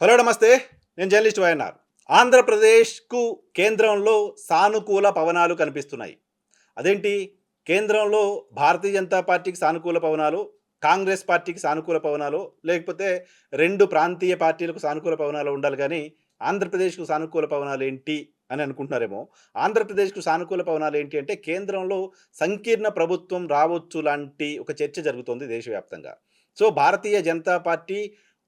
Hello నమస్తే. నేను journalist YNR. ఆంధ్రప్రదేశ్కు కేంద్రంలో సానుకూల పవనాలు కనిపిస్తున్నాయి. అదేంటి? కేంద్రంలో భారతీయ జనతా పార్టీకి సానుకూల పవనాలు కాంగ్రెస్ పార్టీకి సానుకూల పవనాలు లేకపోతే రెండు ప్రాంతీయ పార్టీలకు సానుకూల పవనాలు ఉండాలి కానీ ఆంధ్రప్రదేశ్కు సానుకూల పవనాలు ఏంటి అని అనుకుంటున్నారేమో. ఆంధ్రప్రదేశ్కు సానుకూల పవనాలు ఏంటి అంటే కేంద్రంలో సంకీర్ణ ప్రభుత్వం రావచ్చు లాంటి ఒక చర్చ జరుగుతోంది దేశవ్యాప్తంగా. సో భారతీయ జనతా పార్టీ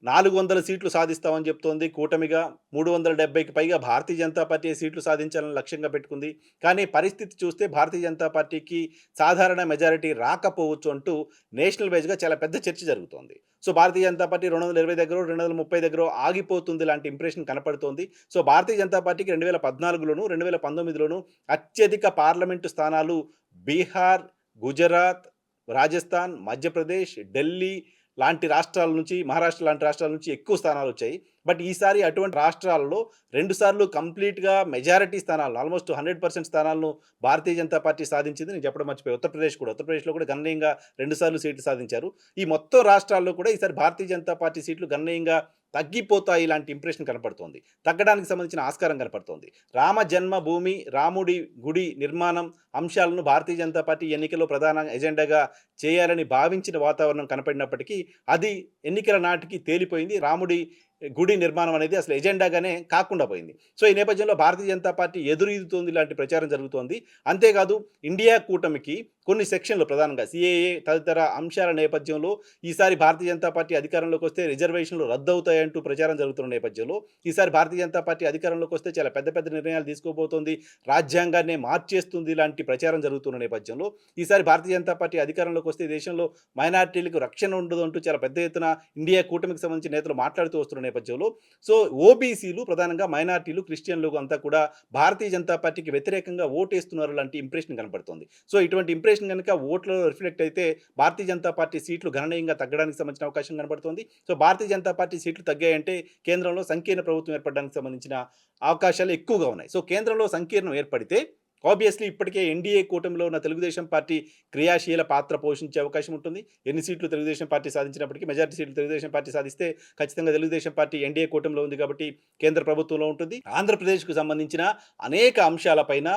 నాలుగు వందల సీట్లు సాధిస్తామని చెప్తోంది. కూటమిగా మూడు వందల డెబ్బైకి పైగా భారతీయ జనతా పార్టీ సీట్లు సాధించాలని లక్ష్యంగా పెట్టుకుంది. కానీ పరిస్థితి చూస్తే భారతీయ జనతా పార్టీకి సాధారణ మెజారిటీ రాకపోవచ్చు అంటూ నేషనల్ వైజ్గా చాలా పెద్ద చర్చ జరుగుతోంది. సో భారతీయ జనతా పార్టీ రెండు వందల ఇరవై దగ్గర రెండు వందల ముప్పై దగ్గర ఆగిపోతుంది లాంటి ఇంప్రెషన్ కనపడుతోంది. సో భారతీయ జనతా పార్టీకి రెండు వేల పద్నాలుగులోను రెండు వేల పంతొమ్మిదిలోను అత్యధిక పార్లమెంటు స్థానాలు బీహార్ గుజరాత్ రాజస్థాన్ మధ్యప్రదేశ్ ఢిల్లీ లాంటి రాష్ట్రాల నుంచి మహారాష్ట్ర లాంటి రాష్ట్రాల నుంచి ఎక్కువ స్థానాలు వచ్చాయి. బట్ ఈసారి అటువంటి రాష్ట్రాలలో రెండుసార్లు కంప్లీట్గా మెజారిటీ స్థానాలు ఆల్మోస్ట్ హండ్రెడ్ పర్సెంట్ స్థానాలను భారతీయ జనతా పార్టీ సాధించింది. నేను చెప్పడం మర్చిపోయి ఉత్తరప్రదేశ్ కూడా ఉత్తరప్రదేశ్లో కూడా గణనీయంగా రెండుసార్లు సీట్లు సాధించారు. ఈ మొత్తం రాష్ట్రాల్లో కూడా ఈసారి భారతీయ జనతా పార్టీ సీట్లు గణనీయంగా తగ్గిపోతాయి ఇలాంటి ఇంప్రెషన్ కనపడుతోంది. తగ్గడానికి సంబంధించిన ఆస్కారం కనపడుతోంది. రామ జన్మభూమి రాముడి గుడి నిర్మాణం అంశాలను భారతీయ జనతా పార్టీ ఎన్నికల్లో ప్రధాన ఎజెండాగా చేయాలని భావించిన వాతావరణం కనపడినప్పటికీ అది ఎన్నికల నాటికి తేలిపోయింది. రాముడి గుడి నిర్మాణం అనేది అసలు ఎజెండాగానే కాకుండా పోయింది. సో ఈ నేపథ్యంలో భారతీయ జనతా పార్టీ ఎదురీదుతోంది లాంటి ప్రచారం జరుగుతోంది. అంతేకాదు ఇండియా కూటమికి కొన్ని సెక్షన్లు ప్రధానంగా సిఏఏ తదితర అంశాల నేపథ్యంలో ఈసారి భారతీయ జనతా పార్టీ అధికారంలోకి వస్తే రిజర్వేషన్లు రద్దు అవుతాయంటూ ప్రచారం జరుగుతున్న నేపథ్యంలో ఈసారి భారతీయ జనతా పార్టీ అధికారంలోకి వస్తే చాలా పెద్ద పెద్ద నిర్ణయాలు తీసుకోబోతోంది. రాజ్యాంగాన్నే మార్చేస్తుంది లాంటి ప్రచారం జరుగుతున్న నేపథ్యంలో ఈసారి భారతీయ జనతా పార్టీ అధికారంలోకి వస్తే దేశంలో మైనార్టీలకు రక్షణ ఉండదు అంటూ చాలా పెద్ద ఎత్తున ఇండియా కూటమికి సంబంధించిన నేతలు మాట్లాడుతూ వస్తున్న నేపథ్యంలో. సో ఓబీసీలు ప్రధానంగా మైనార్టీలు క్రిస్టియన్లు అంతా కూడా భారతీయ జనతా పార్టీకి వ్యతిరేకంగా ఓటేస్తున్నారు లాంటి ఇంప్రెషన్ కనపడుతుంది. సో ఇటువంటి ఇంప్రెషన్ కనుక ఓట్లలో రిఫ్లెక్ట్ అయితే భారతీయ జనతా పార్టీ సీట్లు గణనీయంగా తగ్గడానికి సంబంధించిన అవకాశం కనబడుతుంది సో భారతీయ జనతా పార్టీ సీట్లు తగ్గాయంటే కేంద్రంలో సంకీర్ణ ప్రభుత్వం ఏర్పడడానికి సంబంధించిన అవకాశాలు ఎక్కువగా ఉన్నాయి. సో కేంద్రంలో సంకీర్ణం ఏర్పడితే ఆబ్వియస్లీ ఇప్పటికే ఎన్డీఏ కూటమిలో ఉన్న తెలుగుదేశం పార్టీ క్రియాశీల పాత్ర పోషించే అవకాశం ఉంటుంది. ఎన్ని సీట్లు తెలుగుదేశం పార్టీ సాధించినప్పటికీ మెజార్టీ సీట్లు తెలుగుదేశం పార్టీ సాధిస్తే ఖచ్చితంగా తెలుగుదేశం పార్టీ ఎన్డీఏ కూటమిలో ఉంది కాబట్టి కేంద్ర ప్రభుత్వంలో ఉంటుంది. ఆంధ్రప్రదేశ్కు సంబంధించిన అనేక అంశాలపైన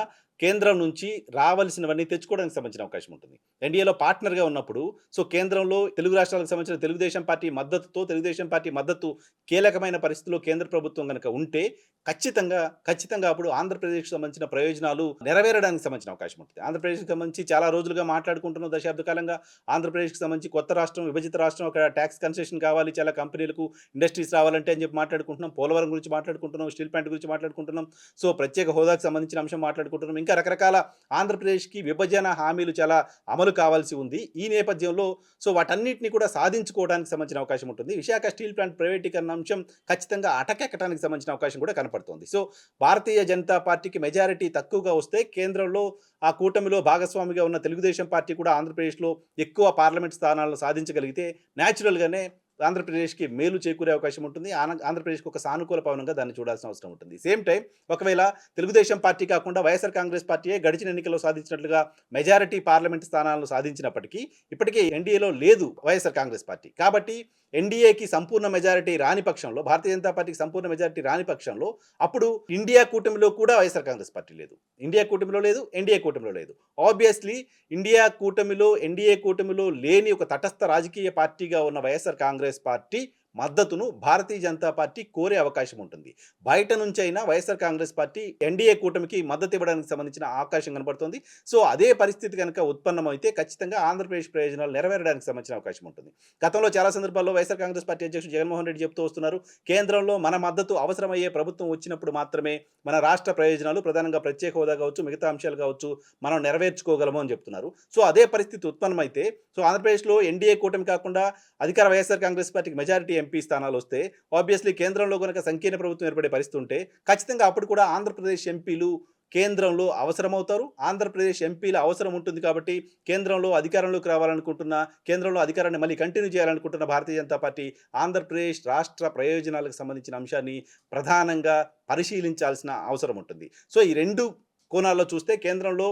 కేంద్రం నుంచి రావాల్సినవన్నీ తెచ్చుకోవడానికి సంబంధించిన అవకాశం ఉంటుంది. ఎన్డీఏలో పార్ట్నర్గా ఉన్నప్పుడు సో కేంద్రంలో తెలుగు రాష్ట్రాలకు సంబంధించిన తెలుగుదేశం పార్టీ మద్దతుతో తెలుగుదేశం పార్టీ మద్దతు కీలకమైన పరిస్థితుల్లో కేంద్ర ప్రభుత్వం కనుక ఉంటే ఖచ్చితంగా ఖచ్చితంగా అప్పుడు ఆంధ్రప్రదేశ్కి సంబంధించిన ప్రయోజనాలు నెరవేరడానికి సంబంధించిన అవకాశం ఉంటుంది. ఆంధ్రప్రదేశ్కి సంబంధించి చాలా రోజులుగా మాట్లాడుకుంటున్న దశాబ్ద కాలంగా ఆంధ్రప్రదేశ్కి సంబంధించి కొత్త రాష్ట్రం విభజిత రాష్ట్రం ఒక ట్యాక్స్ కన్సెషన్ కావాలి చాలా కంపెనీలకు ఇండస్ట్రీస్ రావాలంటే అని చెప్పి మాట్లాడుకుంటున్నాం. పోలవరం గురించి మాట్లాడుకుంటున్నాం. స్టీల్ ప్లాంట్ గురించి మాట్లాడుకుంటున్నాం. సో ప్రత్యేక హోదాకు సంబంధించిన అంశం మాట్లాడుకుంటున్నాం. ఇంకా రకరకాల ఆంధ్రప్రదేశ్కి విభజన హామీలు చాలా అమలు కావాల్సి ఉంది ఈ నేపథ్యంలో. సో వాటన్నిటిని కూడా సాధించుకోవడానికి సంబంధించిన అవకాశం ఉంటుంది. విశాఖ స్టీల్ ప్లాంట్ ప్రైవేటీకరణ అంశం ఖచ్చితంగా అటకెక్కడానికి సంబంధించిన అవకాశం కూడా కనపడుతుంది. సో భారతీయ జనతా పార్టీకి మెజారిటీ తక్కువగా వస్తే కేంద్రంలో ఆ కూటమిలో భాగస్వామిగా ఉన్న తెలుగుదేశం పార్టీ కూడా ఆంధ్రప్రదేశ్లో ఎక్కువ పార్లమెంట్ స్థానాలను సాధించగలిగితే న్యాచురల్గానే ఆంధ్రప్రదేశ్కి మేలు చేకూరే అవకాశం ఉంటుంది. ఆంధ్రప్రదేశ్కి ఒక సానుకూల పవనంగా దాన్ని చూడాల్సిన అవసరం ఉంటుంది. సేమ్ టైం ఒకవేళ తెలుగుదేశం పార్టీ కాకుండా వైఎస్ఆర్ కాంగ్రెస్ పార్టీయే గడిచిన ఎన్నికల్లో సాధించినట్లుగా మెజారిటీ పార్లమెంట్ స్థానాలను సాధించినప్పటికీ ఇప్పటికే ఎన్డీఏలో లేదు వైఎస్ఆర్ కాంగ్రెస్ పార్టీ. కాబట్టి ఎన్డీఏకి సంపూర్ణ మెజారిటీ రాని పక్షంలో భారతీయ జనతా పార్టీకి సంపూర్ణ మెజారిటీ రాని పక్షంలో అప్పుడు ఇండియా కూటమిలో కూడా వైఎస్ఆర్ కాంగ్రెస్ పార్టీ లేదు. ఇండియా కూటమిలో లేదు ఎన్డీఏ కూటమిలో లేదు. ఆబ్వియస్లీ ఇండియా కూటమిలో ఎన్డీఏ కూటమిలో లేని ఒక తటస్థ రాజకీయ పార్టీగా ఉన్న వైఎస్ఆర్ కాంగ్రెస్ పార్టీ మద్దతును భారతీయ జనతా పార్టీ కోరే అవకాశం ఉంటుంది. బయట నుంచి అయినా వైఎస్ఆర్ కాంగ్రెస్ పార్టీ ఎన్డీఏ కూటమికి మద్దతు ఇవ్వడానికి సంబంధించిన అవకాశం కనబడుతుంది. సో అదే పరిస్థితి కనుక ఉత్పన్నమైతే ఖచ్చితంగా ఆంధ్రప్రదేశ్ ప్రయోజనాలు నెరవేరడానికి సంబంధించిన అవకాశం ఉంటుంది. గతంలో చాలా సందర్భాల్లో వైఎస్ఆర్ కాంగ్రెస్ పార్టీ అధ్యక్షుడు జగన్మోహన్ రెడ్డి చెప్తూ వస్తున్నారు. కేంద్రంలో మన మద్దతు అవసరమయ్యే ప్రభుత్వం వచ్చినప్పుడు మాత్రమే మన రాష్ట్ర ప్రయోజనాలు ప్రధానంగా ప్రత్యేక హోదా కావచ్చు మిగతా అంశాలు కావచ్చు మనం నెరవేర్చుకోగలము అని చెప్తున్నారు. సో అదే పరిస్థితి ఉత్పన్నమైతే సో ఆంధ్రప్రదేశ్లో ఎన్డీఏ కూటమి కాకుండా అధికార వైఎస్ఆర్ కాంగ్రెస్ పార్టీకి మెజారిటీ ఎంపీ స్థానాలు వస్తే ఆబ్వియస్లీ కేంద్రంలో కనుక సంకీర్ణ ప్రభుత్వం ఏర్పడే పరిస్థితి ఉంటే ఖచ్చితంగా అప్పుడు కూడా ఆంధ్రప్రదేశ్ ఎంపీలు కేంద్రంలో అవసరమవుతారు. ఆంధ్రప్రదేశ్ ఎంపీల అవసరం ఉంటుంది కాబట్టి కేంద్రంలో అధికారంలోకి రావాలనుకుంటున్న కేంద్రంలో అధికారాన్ని మళ్ళీ కంటిన్యూ చేయాలనుకుంటున్న భారతీయ జనతా పార్టీ ఆంధ్రప్రదేశ్ రాష్ట్ర ప్రయోజనాలకు సంబంధించిన అంశాన్ని ప్రధానంగా పరిశీలించాల్సిన అవసరం ఉంటుంది. సో ఈ రెండు కోణాల్లో చూస్తే కేంద్రంలో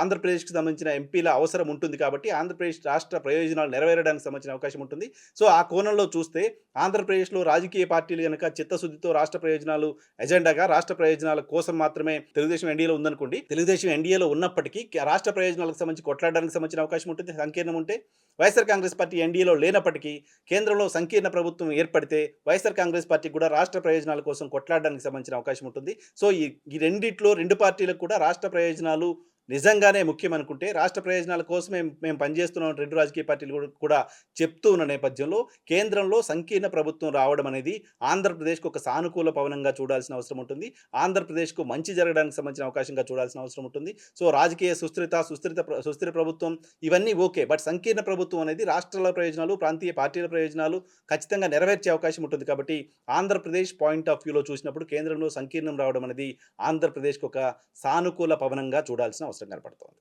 ఆంధ్రప్రదేశ్కి సంబంధించిన ఎంపీల అవసరం ఉంటుంది కాబట్టి ఆంధ్రప్రదేశ్ రాష్ట్ర ప్రయోజనాలు నెరవేరడానికి సంబంధించిన అవకాశం ఉంటుంది. సో ఆ కోణంలో చూస్తే ఆంధ్రప్రదేశ్లో రాజకీయ పార్టీలు కనుక చిత్తశుద్ధితో రాష్ట్ర ప్రయోజనాలు ఎజెండాగా రాష్ట్ర ప్రయోజనాల కోసం మాత్రమే తెలుగుదేశం ఎన్డీఏలో ఉందనుకోండి తెలుగుదేశం ఎన్డీఏలో ఉన్నప్పటికీ రాష్ట్ర ప్రయోజనాలకు సంబంధించి కొట్లాడడానికి సంబంధించిన అవకాశం ఉంటుంది సంకీర్ణం ఉంటే. వైఎస్ఆర్ కాంగ్రెస్ పార్టీ ఎన్డీఏలో లేనప్పటికీ కేంద్రంలో సంకీర్ణ ప్రభుత్వం ఏర్పడితే వైఎస్ఆర్ కాంగ్రెస్ పార్టీ కూడా రాష్ట్ర ప్రయోజనాల కోసం కొట్లాడడానికి సంబంధించిన అవకాశం ఉంటుంది. సో ఈ రెండిట్లో రెండు పార్టీలకు కూడా రాష్ట్ర ప్రయోజనాలు నిజంగానే ముఖ్యం అనుకుంటే రాష్ట్ర ప్రయోజనాల కోసమే మేము పనిచేస్తున్నాం రెండు రాజకీయ పార్టీలు కూడా- చెప్తూ ఉన్న నేపథ్యంలో కేంద్రంలో సంకీర్ణ ప్రభుత్వం రావడం అనేది ఆంధ్రప్రదేశ్కు ఒక సానుకూల పవనంగా చూడాల్సిన అవసరం ఉంటుంది. ఆంధ్రప్రదేశ్కు మంచి జరగడానికి సంబంధించిన అవకాశంగా చూడాల్సిన అవసరం ఉంటుంది. సో రాజకీయ సుస్థిరత సుస్థిరత సుస్థిర ప్రభుత్వం ఇవన్నీ ఓకే. బట్ సంకీర్ణ ప్రభుత్వం అనేది రాష్ట్రాల ప్రయోజనాలు ప్రాంతీయ పార్టీల ప్రయోజనాలు ఖచ్చితంగా నెరవేర్చే అవకాశం ఉంటుంది. కాబట్టి ఆంధ్రప్రదేశ్ పాయింట్ ఆఫ్ వ్యూలో చూసినప్పుడు కేంద్రంలో సంకీర్ణం రావడం అనేది ఆంధ్రప్రదేశ్కు ఒక సానుకూల పవనంగా చూడాల్సిన అవసరం కనపడుతోంది